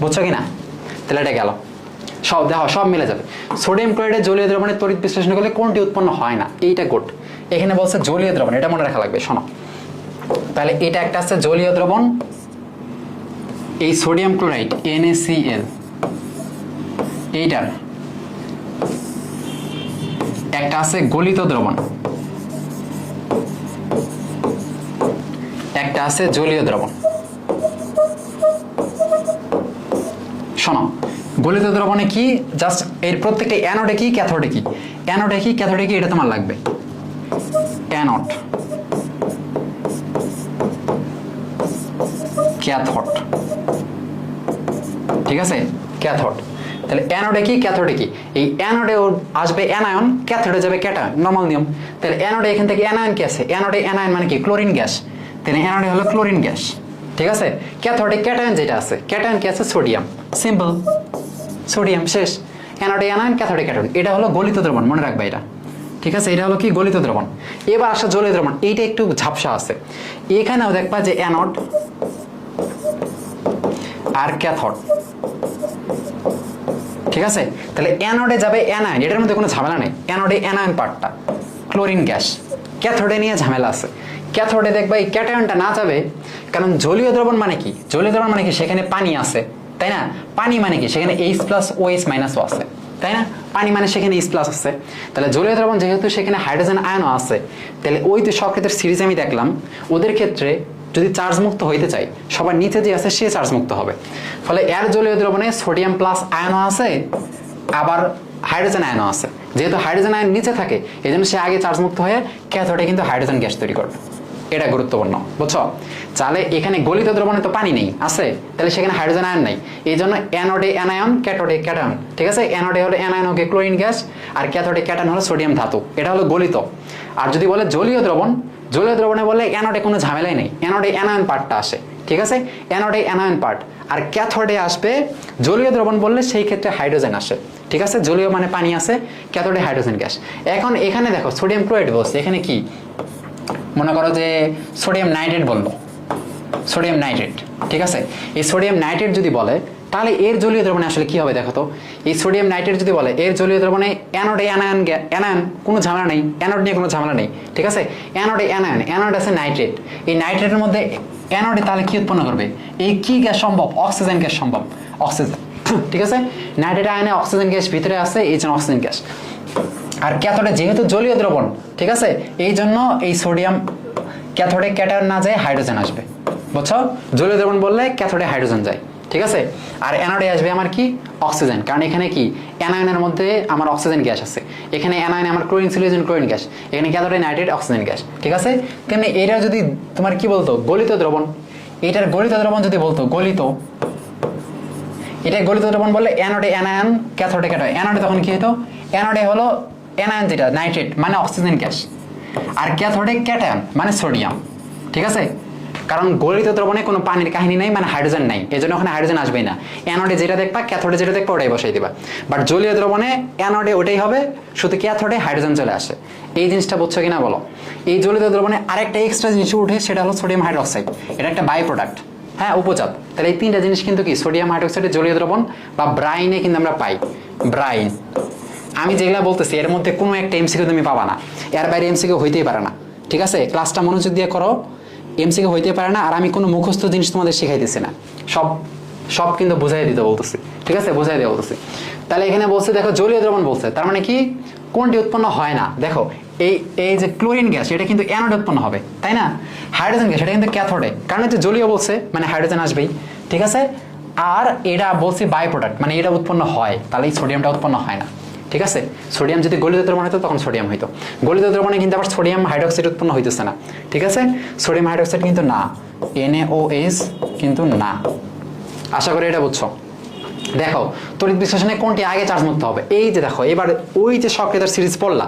বুঝছ কি না? তাহলে এটা গেল। সব দেখো, সব মিলে যাবে। সোডিয়াম ক্লোরাইডের জলীয় দ্রবণের তড়িৎ বিশ্লেষণ করলে কোনটি উৎপন্ন হয় না? এইটা গুড এখানে বলছে জলীয় দ্রবণ, এটা মনে রাখা লাগবে, শোনো। তাহলে এটা একটা আছে জলীয় দ্রবণ, এই সোডিয়াম ক্লোরাইড NaCl এইটার। একটা আছে গলিত দ্রবণ। একটা আছে জলীয় দ্রবণ। শোনো গলিত দ্রবণে কি? জাস্ট এর প্রত্যেকটা অ্যানোডে কি ক্যাথোডে কি? অ্যানোডে কি ক্যাথোডে কি, এটা তোমার লাগবে। অ্যানোড ক্যাথোড ঠিক আছে? ক্যাথোড তাহলে অ্যানোডে কি ক্যাথোডে কি? এই অ্যানোডে আসবে অ্যানায়ন ক্যাথোডে যাবে ক্যাটায়ন নর্মাল নিয়ম। তাহলে অ্যানোডে এখান থেকে অ্যানায়ন কি আছে? অ্যানোডে অ্যানায়ন মানে কি? ক্লোরিন গ্যাস তাহলে অ্যানোডে হলো ক্লোরিন গ্যাস ঠিক আছে? ক্যাথোডে ক্যাটায়ন যেটা আছে ক্যাটায়ন কি আছে? সোডিয়াম সিম্পল সোডিয়াম শেষ। অ্যানোডে অ্যানায়ন ক্যাথোডে ক্যাটায়ন এটা হলো গলিত দ্রবণ, মনে রাখবে এটা। ঠিক আছে? এটা হলো কি? গলিত দ্রবণ। এবার আসা জলীয় দ্রবণ। এইটা একটু ঝাপসা আছে। এখানেও দেখবা যে অ্যানোড আর ক্যাথোড ঠিক আছে? তাহলে অ্যানোডে যাবে অ্যানায়ন এটার মধ্যে কোনো ঝামেলা নেই। অ্যানোডে অ্যানায়ন পার্টটা ক্লোরিন গ্যাস ক্যাথোডে নিয়ে ঝামেলা আছে। ক্যাথোডে দেখবা এই ক্যাটায়নটা না যাবে, কারণ জলীয় দ্রবণ মানে কি? জলীয় দ্রবণ মানে কি? সেখানে পানি আছে, তাই না? পানি মানে কি? সেখানে এইচ প্লাস ও এইচ মাইনাসও আছে, তাই না? পানি মানে সেখানে এইচ প্লাস আছে। তাহলে জলীয় দ্রবণ যেহেতু সেখানে হাইড্রোজেন আয়নও আছে, তাহলে ওই যে সক্রিয়তার সিরিজ আমি দেখলাম, ওদের ক্ষেত্রে যদি চার্জ মুক্ত হইতে চাই, সবার নিচে যে আছে, সে চার্জ মুক্ত হবে। ফলে এর জলীয় দ্রবণে সোডিয়াম প্লাস আয়নও আছে, আবার হাইড্রোজেন আয়নও আছে। যেহেতু হাইড্রোজেন আয়ন নিচে থাকে এই জন্য সে আগে চার্জ মুক্ত হয়ে ক্যাথোডে কিন্তু হাইড্রোজেন গ্যাস তৈরি করবে। এটা গুরুত্বপূর্ণ, বুঝছ? তাহলে এখানে গলিত দ্রবণে তো পানি নেই, আছে? তাহলে সেখানে হাইড্রোজেন আয়ন নেই। এই জন্য অ্যানোডে অ্যানায়ন ক্যাথোডে ক্যাটায়ন ঠিক আছে? অ্যানোডে হলো অ্যানায়ন হোক ক্লোরিন গ্যাস, আর ক্যাথোডে ক্যাটায়ন হলো সোডিয়াম ধাতু। এটা হলো গলিত। আর যদি বলে জলীয় দ্রবণ, জলীয় দ্রবণে বলে অ্যানোডে কোনো ঝামেলাই নেই। অ্যানোডে অ্যানায়ন পার্টটা আসে, ঠিক আছে? অ্যানোডে অ্যানায়ন পার্ট। আর ক্যাথোডে আসবে, জলীয় দ্রবণ বললে সেই ক্ষেত্রে হাইড্রোজেন আসে, ঠিক আছে? জলীয় মানে পানি আছে ক্যাথোডে হাইড্রোজেন গ্যাস। এখন এখানে দেখো, সোডিয়াম ক্লোরাইড বলছে, এখানে কি? মনে করো যে সোডিয়াম নাইট্রেট বলল। সোডিয়াম নাইট্রেট, ঠিক আছে? এই সোডিয়াম নাইট্রেট যদি বলে, তাহলে এর জলীয় দ্রবণে আসলে কি হবে দেখো তো? এই সোডিয়াম নাইট্রেট যদি বলে, এর জলীয় দ্রবণে অ্যানোডে অ্যানায়ন অ্যানায়ন, কোনো ঝামেলা নেই। অ্যানোড নিয়ে কোনো ঝামেলা নেই, ঠিক আছে? অ্যানোডে অ্যানায়ন, অ্যানোড আছে নাইট্রেট। এই নাইট্রেটের মধ্যে অ্যানোডে তাহলে কি উৎপন্ন করবে? এই কি গ্যাস সম্ভব? অক্সিজেন গ্যাস সম্ভব। অক্সিজেন, ঠিক আছে? নাইট্রেট আয়নে অক্সিজেন গ্যাস ভিতরে আছে, এই জন্য অক্সিজেন গ্যাস। আর ক্যাথোডে যেহেতু জলীয় দ্রবণ, ঠিক আছে? এই জন্য এই সোডিয়াম ক্যাথোডে ক্যাটায়ন না যায় হাইড্রোজেন আসবে। বুঝছ? জলীয় দ্রবণ বললে ক্যাথোডে হাইড্রোজেন যায়, ঠিক আছে? আর অ্যানোডে আসবে আমার কি? অক্সিজেন কারণ এখানে কি? অ্যানায়নের মধ্যে আমার অক্সিজেন গ্যাস আছে। এখানে অ্যানায়নে আমার ক্লোরিন সিলিজন ক্লোরিন গ্যাস এখানে ক্যাথোডে নাইট্রেট অক্সিজেন গ্যাস ঠিক আছে? তেমনি এটা যদি তোমার কি বলতো? গলিত দ্রবণ। এটার গলিত দ্রবণ যদি বলতো, গলিত এটা গলিত দ্রবণ বললে অ্যানোডে অ্যানায়ন ক্যাথোডে ক্যাথোড অ্যানোডে তখন কি হতো অ্যানোডে হলো অ্যানায়ন যেটা নাইট্রেট মানে অক্সিজেন গ্যাস। আর ক্যাথোডে ক্যাটায়ন মানে সোডিয়াম। ঠিক আছে? কারণ গলিত দ্রবণে কোনো পানির কাহিনী নাই মানে হাইড্রোজেন নাই। এই ওখানে হাইড্রোজেন আসবেই না। অ্যানোডে যেটা দেখবা, ক্যাথোডে যেটা দেখবা, ওটাই বসাই দিবা। বাট জলীয় দ্রবণে অ্যানোডে ওটাই হবে, শুধু ক্যাথোডে হাইড্রোজেন চলে আসে। এই জিনিসটা বুঝছ কিনা বলো? এই জলীয় দ্রবণে আরেকটা এক্সট্রা জিনিস উঠে, সেটা হলো সোডিয়াম হাইড্রোক্সাইড। এটা একটা বাই প্রোডাক্ট হ্যাঁ উপজাত। তাহলে এই তিনটা জিনিস কিন্তু কি? সোডিয়াম হাইড্রোক্সাইডের জলীয় দ্রবণ বা ব্রাইনে কিন্তু আমরা পাই। ব্রাইন আমি যেগুলা বলতেছি, এর মধ্যে কোনো একটা এমসিকিউ তুমি পাবা না। এর বাইরে এমসিকিউ হইতেই পারে না। ঠিক আছে? ক্লাসটা মনোযোগ দিয়ে করো। এমসিকিউ হইতে পারে না, আর আমি কোনো মুখস্থ জিনিস তোমাদের শেখাইতেছি না। সব সব কিন্তু বোঝাই দিতে বলতেছি। ঠিক আছে? বোঝাই দিয়ে বলতেছি। তাহলে এখানে বলছে, দেখো, জলীয় দ্রবণ বলছে। তার মানে কি? কোনটি উৎপন্ন হয় না? দেখো, এই এই যে ক্লোরিন গ্যাস, এটা কিন্তু অ্যানোডে উৎপন্ন হবে, তাই না? হাইড্রোজেন গ্যাস, এটা কিন্তু ক্যাথোডে। কারণ হচ্ছে জলীয় বলছে মানে হাইড্রোজেন আসবেই। ঠিক আছে? আর এটা বলছি বাই প্রোডাক্ট মানে এটা উৎপন্ন হয়, তাহলে এই সোডিয়ামটা উৎপন্ন হয় না। ঠিক আছে? সোডিয়াম যদি গলিত দ্রবণ হতো তখন সোডিয়াম হইতো। গলিত দ্রবণে কিন্তু আবার সোডিয়াম হাইড্রোক্সাইড উৎপন্ন হইতেছে না। ঠিক আছে? সোডিয়াম হাইড্রোক্সাইড কিন্তু না। এনএওএস কিন্তু না। আশা করি এটা বুঝছ। দেখো, তড়িৎ বিশ্লেষণে কোনটি আগে চার্জ মুক্ত হবে? এই যে দেখো, এবার ওই যে সক্রিয়তার সিরিজ পড়লা।